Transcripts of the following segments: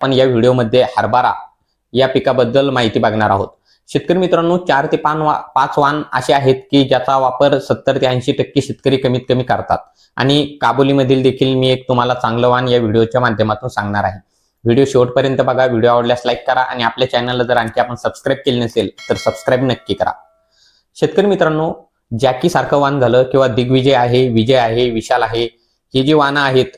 आपण या व्हिडिओमध्ये हरभरा या पिकाबद्दल माहिती बघणार आहोत. शेतकरी मित्रांनो चार ते पान वा पाच वाण असे आहेत की ज्याचा वापर सत्तर ते ऐंशी टक्के शेतकरी कमीत कमी करतात. आणि काबोलीमधील देखील मी एक तुम्हाला चांगलं वाण या व्हिडिओच्या माध्यमातून सांगणार आहे. व्हिडिओ शेवटपर्यंत बघा व्हिडिओ आवडल्यास लाईक करा आणि आपल्या चॅनलला जर आणखी आपण सबस्क्राईब केले नसेल तर सबस्क्राईब नक्की करा. शेतकरी मित्रांनो जॅकी सारखं वाण झालं किंवा दिग्विजय आहे विजय आहे विशाल आहे ही जी वाहनं आहेत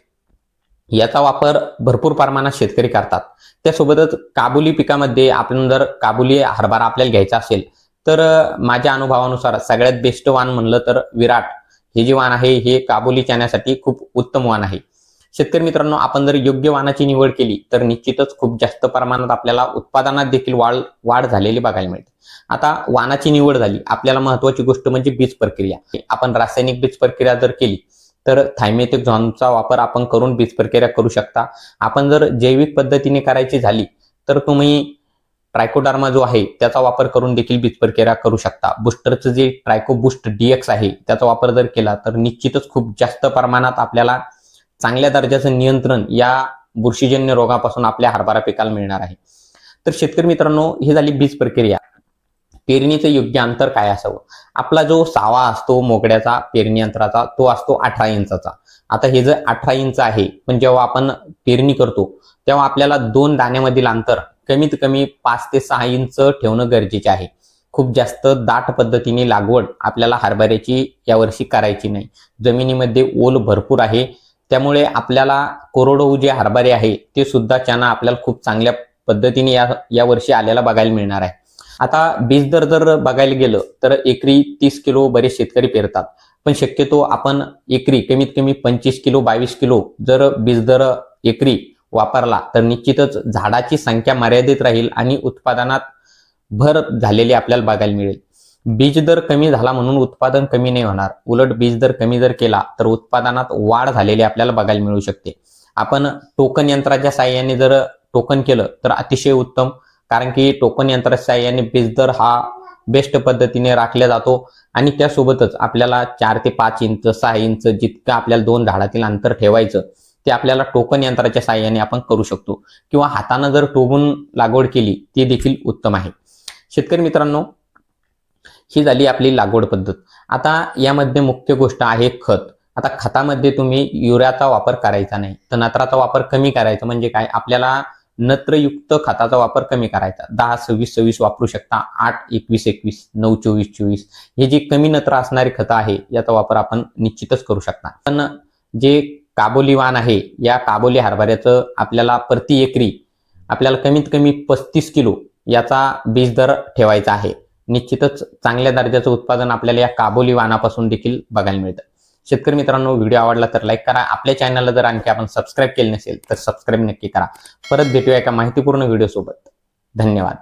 याचा वापर भरपूर प्रमाणात शेतकरी करतात. त्यासोबतच काबुली पिकामध्ये आपण जर काबुली हरभरा आपल्याला घ्यायचा असेल तर माझ्या अनुभवानुसार सगळ्यात बेस्ट वाण म्हणलं तर विराट. हे जे वाण आहे हे काबुली चण्यासाठी खूप उत्तम वाण आहे. शेतकरी मित्रांनो आपण जर योग्य वाणाची निवड केली तर निश्चितच खूप जास्त प्रमाणात आपल्याला उत्पादनात देखील वाढ वाढ झालेली बघायला मिळते. आता वाणाची निवड झाली. आपल्याला महत्वाची गोष्ट म्हणजे बीज प्रक्रिया. आपण रासायनिक बीज प्रक्रिया जर केली तर थायमेथिक झॉनचा वापर आपण करून बीज प्रक्रिया करू शकता. आपण जर जैविक पद्धतीने करायची झाली तर तुम्ही ट्रायकोडार्मा जो आहे त्याचा वापर करून देखील बीज प्रक्रिया करू शकता. बुस्टरचं जे ट्रायको बुस्ट डीएक्स आहे त्याचा वापर जर केला तर निश्चितच खूप जास्त प्रमाणात आपल्याला चांगल्या दर्जाचं नियंत्रण या बुरशीजन्य रोगापासून आपल्या हरभरा पिकाला मिळणार आहे. तर शेतकरी मित्रांनो ही झाली बीज प्रक्रिया. पेरणीचं योग्य अंतर काय असावं? आपला जो सावा असतो मोकड्याचा पेरणी यंत्राचा तो असतो अठरा इंचाचा. आता हे जर अठरा इंच आहे पण जेव्हा आपण पेरणी करतो तेव्हा आपल्याला दोन दाण्यामधील अंतर कमीत कमी पाच ते सहा इंच ठेवणं गरजेचे आहे. खूप जास्त दाट पद्धतीने लागवड आपल्याला हरभऱ्याची यावर्षी करायची नाही. जमिनीमध्ये ओल भरपूर आहे. त्यामुळे आपल्याला कोरडोहू जे हरभरे आहे ते सुद्धा चना आपल्याला खूप चांगल्या पद्धतीने या यावर्षी आलेला बघायला मिळणार आहे. आता बीज दर जर बघायला गेलं तर एकरी तीस किलो बरेच शेतकरी पेरतात. पण शक्यतो आपण एकरी कमीत कमी पंचवीस किलो बावीस किलो जर बीज दर एकरी वापरला तर निश्चितच झाडाची संख्या मर्यादित राहील आणि उत्पादनात भर झालेली आपल्याला बघायला मिळेल. बीज दर कमी झाला म्हणून उत्पादन कमी नाही होणार. उलट बीज दर कमी जर केला तर उत्पादनात वाढ झालेली आपल्याला बघायला मिळू शकते. आपण टोकन यंत्राच्या साह्याने जर टोकन केलं तर अतिशय उत्तम कारण की टोकन यंत्राच्या साह्याने बीज दर हा बेस्ट पद्धतीने राखला जातो. आणि त्यासोबतच आपल्याला चार ते पाच इंच सहा इंच जितकं आपल्याला दोन झाडातील अंतर ठेवायचं ते आपल्याला टोकन यंत्राच्या साह्याने आपण करू शकतो. किंवा हातानं जर टोबून लागवड केली ती देखील उत्तम आहे. शेतकरी मित्रांनो ही झाली आपली लागवड पद्धत. आता यामध्ये मुख्य गोष्ट आहे खत. आता खतामध्ये तुम्ही युरियाचा वापर करायचा नाही तर नत्राचा वापर कमी करायचा. म्हणजे काय? आपल्याला नत्रयुक्त खताचा वापर कमी करायचा. दहा सव्वीस सव्वीस वापरू शकता. आठ एकवीस एकवीस नऊ चोवीस चोवीस. हे जे कमी नत्र असणारी खतं आहे याचा वापर आपण निश्चितच करू शकता. पण जे काबोली वाण आहे या काबोली हरभऱ्याचं आपल्याला प्रति एकरी आपल्याला कमीत कमी पस्तीस किलो याचा बीज दर ठेवायचा आहे. निश्चितच चांगल्या दर्जाचं उत्पादन आपल्याला या काबोली वाणापासून देखील बघायला मिळतं. शेतकरी मित्रांनो व्हिडिओ आवडला तर लाईक करा. आपल्या चॅनलला जर आणखी आपण सबस्क्राईब केले नसेल तर सबस्क्राईब नक्की करा. परत भेटूया एका माहितीपूर्ण व्हिडिओ सोबत. धन्यवाद.